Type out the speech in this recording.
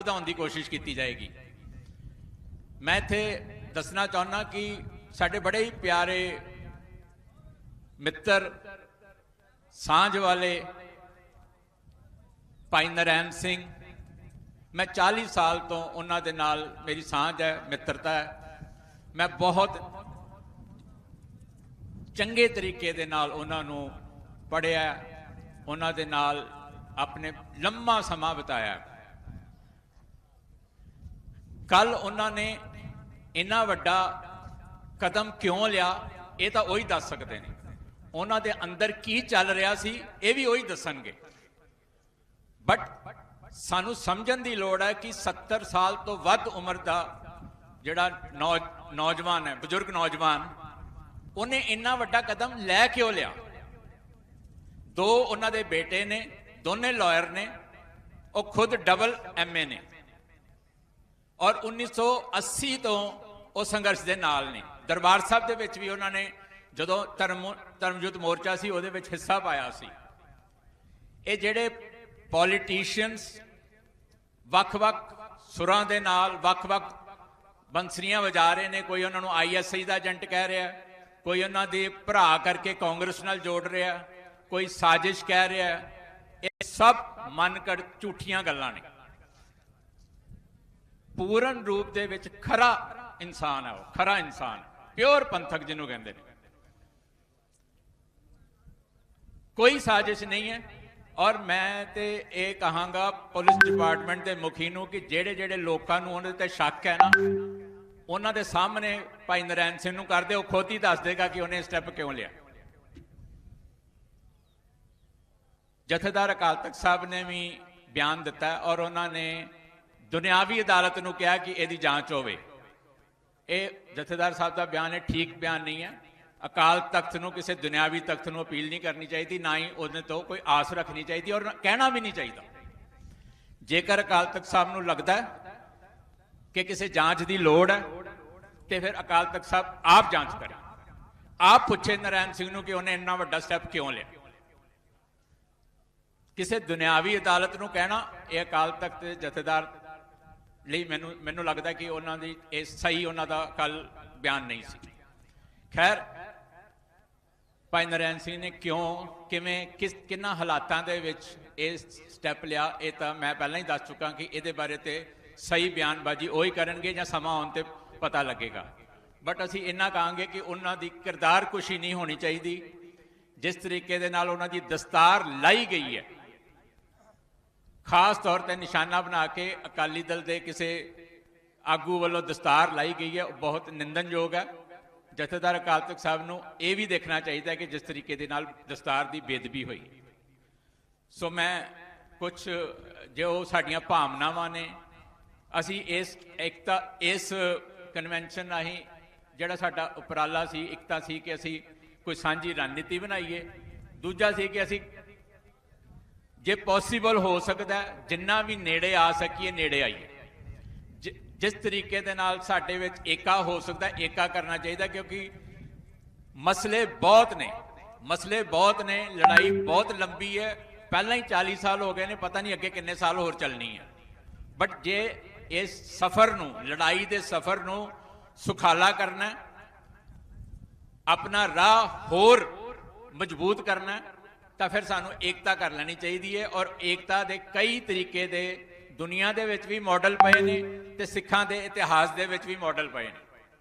ਵਧਾਉਣ ਦੀ ਕੋਸ਼ਿਸ਼ ਕੀਤੀ ਜਾਏਗੀ। ਮੈਂ ਇੱਥੇ ਦੱਸਣਾ ਚਾਹੁੰਦਾ ਕਿ ਸਾਡੇ ਬੜੇ ਹੀ ਪਿਆਰੇ ਮਿੱਤਰ, ਸਾਂਝ ਵਾਲੇ ਭਾਈ ਨਰੈਣ ਸਿੰਘ। ਮੈਂ 40 ਸਾਲ ਤੋਂ ਉਹਨਾਂ ਦੇ ਨਾਲ ਮੇਰੀ ਸਾਂਝ ਹੈ, ਮਿੱਤਰਤਾ ਹੈ। ਮੈਂ ਬਹੁਤ ਚੰਗੇ ਤਰੀਕੇ ਦੇ ਨਾਲ ਉਹਨਾਂ ਨੂੰ ਪੜਿਆ ਉਹਨਾਂ ਦੇ ਨਾਲ ਆਪਣੇ ਲੰਮਾ ਸਮਾਂ ਬਿਤਾਇਆ। ਕੱਲ ਉਹਨਾਂ ਨੇ ਇੰਨਾ ਵੱਡਾ ਕਦਮ ਕਿਉਂ ਲਿਆ? ਇਹ ਤਾਂ ਉਹੀ ਦੱਸ ਸਕਦੇ ਨੇ। ਉਹਨਾਂ ਦੇ ਅੰਦਰ ਕੀ ਚੱਲ ਰਿਹਾ ਸੀ, ਇਹ ਵੀ ਉਹੀ ਦੱਸਣਗੇ। ਬਟ ਸਾਨੂੰ ਸਮਝਣ ਦੀ ਲੋੜ ਹੈ ਕਿ 70 ਸਾਲ ਤੋਂ ਵੱਧ ਉਮਰ ਦਾ ਜਿਹੜਾ ਨੌ- ਨੌਜਵਾਨ ਹੈ, ਬਜ਼ੁਰਗ ਨੌਜਵਾਨ, ਉਹਨੇ ਇੰਨਾ ਵੱਡਾ ਕਦਮ ਲੈ ਕਿਉਂ ਲਿਆ? ਦੋ ਉਹਨਾਂ ਦੇ ਬੇਟੇ ਨੇ, ਦੋਨੇ ਲਾਇਰ ਨੇ, ਉਹ ਖੁਦ ਡਬਲ ਐਮਏ ਨੇ। ਔਰ 1980 ਤੋਂ ਉਹ ਸੰਘਰਸ਼ ਦੇ ਨਾਲ ਨੇ। ਦਰਬਾਰ ਸਾਹਿਬ ਦੇ ਵਿੱਚ ਵੀ ਉਹਨਾਂ ਨੇ ਜਦੋਂ ਧਰਮ, ਧਰਮਯੁੱਧ ਮੋਰਚਾ ਸੀ, ਉਹਦੇ ਵਿੱਚ ਹਿੱਸਾ ਪਾਇਆ ਸੀ। ਇਹ ਜਿਹੜੇ ਪੋਲੀਟੀਸ਼ੀਅਨਸ ਵੱਖ-ਵੱਖ ਸੁਰਾਂ ਦੇ ਨਾਲ, ਵੱਖ-ਵੱਖ ਬੰਸਰੀਆਂ ਵਜਾ ਰਹੇ ਨੇ, ਕੋਈ ਉਹਨਾਂ ਨੂੰ ਆਈਐਸਆਈ ਦਾ ਏਜੰਟ ਕਹਿ ਰਿਹਾ, ਕੋਈ ਉਹਨਾਂ ਦੇ ਭਰਾ ਕਰਕੇ ਕਾਂਗਰਸ ਨਾਲ ਜੋੜ ਰਿਹਾ, ਕੋਈ ਸਾਜ਼ਿਸ਼ ਕਹਿ ਰਿਹਾ, ਇਹ ਸਭ ਮਨ ਮਨਕੜ ਝੂਠੀਆਂ ਗੱਲਾਂ ਨੇ। ਪੂਰਨ ਰੂਪ ਦੇ ਵਿੱਚ ਖਰਾ ਇਨਸਾਨ ਹੈ ਉਹ, ਖਰਾ ਇਨਸਾਨ ਪਿਓਰ ਪੰਥਕ ਜਿਹਨੂੰ ਕਹਿੰਦੇ ਨੇ। ਕੋਈ ਸਾਜ਼ਿਸ਼ ਨਹੀਂ ਹੈ ਔਰ ਮੈਂ ਤੇ ਇਹ ਕਹਾਂਗਾ ਪੁਲਿਸ ਡਿਪਾਰਟਮੈਂਟ ਦੇ ਮੁਖੀ ਨੂੰ ਕਿ ਜਿਹੜੇ ਜਿਹੜੇ ਲੋਕਾਂ ਨੂੰ ਉਹਦੇ ਤੇ ਸ਼ੱਕ ਹੈ ਨਾ, ਉਹਨਾਂ ਦੇ ਸਾਹਮਣੇ ਭਾਈ ਨਰੈਣ ਸਿੰਘ ਨੂੰ ਕਰਦੇ ਉਹ ਖੁਦ ਹੀ ਦੱਸ ਦੇਗਾ ਕਿ ਉਹਨੇ ਸਟੈਪ ਕਿਉਂ ਲਿਆ। ਜਥੇਦਾਰ ਅਕਾਲ ਤਖਤ ਸਾਹਿਬ ਨੇ ਵੀ ਬਿਆਨ ਦਿੱਤਾ ਔਰ ਉਹਨਾਂ ਨੇ ਦੁਨਿਆਵੀ ਅਦਾਲਤ ਨੂੰ ਕਿਹਾ ਕਿ ਇਹਦੀ ਜਾਂਚ ਹੋਵੇ। ਇਹ ਜਥੇਦਾਰ ਸਾਹਿਬ ਦਾ ਬਿਆਨ ਹੈ, ਠੀਕ ਬਿਆਨ ਨਹੀਂ ਹੈ। ਅਕਾਲ ਤਖਤ ਨੂੰ, ਕਿਸੇ ਦੁਨਿਆਵੀ ਤਖਤ ਨੂੰ ਅਪੀਲ ਨਹੀਂ ਕਰਨੀ ਚਾਹੀਦੀ, ਨਾ ਹੀ ਉਹਦੇ ਤੋਂ ਕੋਈ ਆਸ ਰੱਖਣੀ ਚਾਹੀਦੀ ਔਰ ਕਹਿਣਾ ਵੀ ਨਹੀਂ ਚਾਹੀਦਾ। ਜੇਕਰ ਅਕਾਲ ਤਖਤ ਸਾਹਿਬ ਨੂੰ ਲੱਗਦਾ ਹੈ ਕਿ ਕਿਸੇ ਜਾਂਚ ਦੀ ਲੋੜ ਹੈ, ਤੇ ਫਿਰ ਅਕਾਲ ਤਖਤ ਸਾਹਿਬ ਆਪ ਜਾਂਚ ਕਰੇ। ਆਪ ਪੁੱਛੇ ਨਰੈਣ ਸਿੰਘ ਨੂੰ ਕਿ ਉਹਨੇ ਇੰਨਾ ਵੱਡਾ ਸਟੈਪ ਕਿਉਂ ਲਿਆ। ਕਿਸੇ ਦੁਨਿਆਵੀ ਅਦਾਲਤ ਨੂੰ ਕਹਿਣਾ, ਇਹ ਅਕਾਲ ਤਖਤ ਦੇ ਜਥੇਦਾਰ ਲਈ ਮੈਨੂੰ ਮੈਨੂੰ ਲੱਗਦਾ ਕਿ ਉਹਨਾਂ ਦੀ ਇਹ ਸਹੀ ਉਹਨਾਂ ਦਾ ਕੱਲ ਬਿਆਨ ਨਹੀਂ ਸੀ। ਖੈਰ, ਭਾਈ ਨਰੈਣ ਸਿੰਘ ਨੇ ਕਿਉਂ, ਕਿਵੇਂ, ਕਿਸ, ਕਿੰਨਾ ਹਾਲਾਤਾਂ ਦੇ ਵਿੱਚ ਇਹ ਸਟੈਪ ਲਿਆ, ਇਹ ਤਾਂ ਮੈਂ ਪਹਿਲਾਂ ਹੀ ਦੱਸ ਚੁੱਕਾ ਕਿ ਇਹਦੇ ਬਾਰੇ ਤੇ ਸਹੀ ਬਿਆਨਬਾਜ਼ੀ ਉਹੀ ਕਰਨਗੇ ਜਾਂ ਸਮਾਂ ਆਉਣ ਤੇ ਪਤਾ ਲੱਗੇਗਾ। ਬਟ ਅਸੀਂ ਇੰਨਾ ਕਹਾਂਗੇ ਕਿ ਉਹਨਾਂ ਦੀ ਕਿਰਦਾਰ ਕੁਸ਼ੀ ਨਹੀਂ ਹੋਣੀ ਚਾਹੀਦੀ। ਜਿਸ ਤਰੀਕੇ ਦੇ ਨਾਲ ਉਹਨਾਂ ਦੀ ਦਸਤਾਰ ਲਾਈ ਗਈ ਹੈ ਖਾਸ ਤੌਰ ਤੇ ਨਿਸ਼ਾਨਾ ਬਣਾ ਕੇ ਅਕਾਲੀ ਦਲ ਦੇ ਕਿਸੇ ਆਗੂ ਵੱਲੋਂ ਦਸਤਾਰ ਲਾਈ ਗਈ ਹੈ, ਉਹ ਬਹੁਤ ਨਿੰਦਨਯੋਗ ਹੈ। ਜਥੇਦਾਰ ਅਕਾਲ ਤਖਤ ਸਾਹਿਬ ਨੂੰ ਇਹ ਵੀ ਦੇਖਣਾ ਚਾਹੀਦਾ ਕਿ ਜਿਸ ਤਰੀਕੇ ਦੇ ਨਾਲ ਦਸਤਾਰ ਦੀ ਬੇਦਬੀ ਹੋਈ। ਸੋ ਮੈਂ ਕੁਝ ਜੋ ਸਾਡੀਆਂ ਭਾਵਨਾਵਾਂ ਨੇ, ਅਸੀਂ ਇਸ ਇਕਤਾ ਇਸ ਕਨਵੈਨਸ਼ਨ ਰਾਹੀਂ ਜਿਹੜਾ ਸਾਡਾ ਉਪਰਾਲਾ ਸੀ, ਇਕਤਾ ਸੀ ਕਿ ਅਸੀਂ ਕੋਈ ਸਾਂਝੀ ਰਣਨੀਤੀ ਬਣਾਈਏ। ਦੂਜਾ ਸੀ ਕਿ ਅਸੀਂ ਜੇ ਪੋਸੀਬਲ ਹੋ ਸਕਦਾ ਜਿੰਨਾ ਵੀ ਨੇੜੇ ਆ ਸਕੀਏ, ਨੇੜੇ ਆਈਏ। ਜਿਸ ਤਰੀਕੇ ਦੇ ਨਾਲ ਸਾਡੇ ਵਿੱਚ ਏਕਾ ਹੋ ਸਕਦਾ ਏਕਾ ਕਰਨਾ ਚਾਹੀਦਾ ਕਿਉਂਕਿ ਮਸਲੇ ਬਹੁਤ ਨੇ। ਮਸਲੇ ਬਹੁਤ ਨੇ, ਲੜਾਈ ਬਹੁਤ ਲੰਬੀ ਹੈ। ਪਹਿਲਾਂ ਹੀ 40 ਸਾਲ ਹੋ ਗਏ ਨੇ, ਪਤਾ ਨਹੀਂ ਅੱਗੇ ਕਿੰਨੇ ਸਾਲ ਹੋਰ ਚੱਲਣੀ ਹੈ। ਬਟ ਜੇ ਇਸ ਸਫ਼ਰ ਨੂੰ, ਲੜਾਈ ਦੇ ਸਫ਼ਰ ਨੂੰ ਸੁਖਾਲਾ ਕਰਨਾ ਆਪਣਾ ਰਾਹ ਹੋਰ ਮਜ਼ਬੂਤ ਕਰਨਾ ਤਾਂ ਫਿਰ ਸਾਨੂੰ ਏਕਤਾ ਕਰ ਲੈਣੀ ਚਾਹੀਦੀ ਹੈ ਔਰ ਏਕਤਾ ਦੇ ਕਈ ਤਰੀਕੇ ਦੇ ਦੁਨੀਆ ਦੇ ਵਿੱਚ ਵੀ ਮਾਡਲ ਪਏ ਨੇ ਤੇ ਸਿੱਖਾਂ ਦੇ ਇਤਿਹਾਸ ਦੇ ਵਿੱਚ ਵੀ ਮਾਡਲ ਪਏ ਨੇ।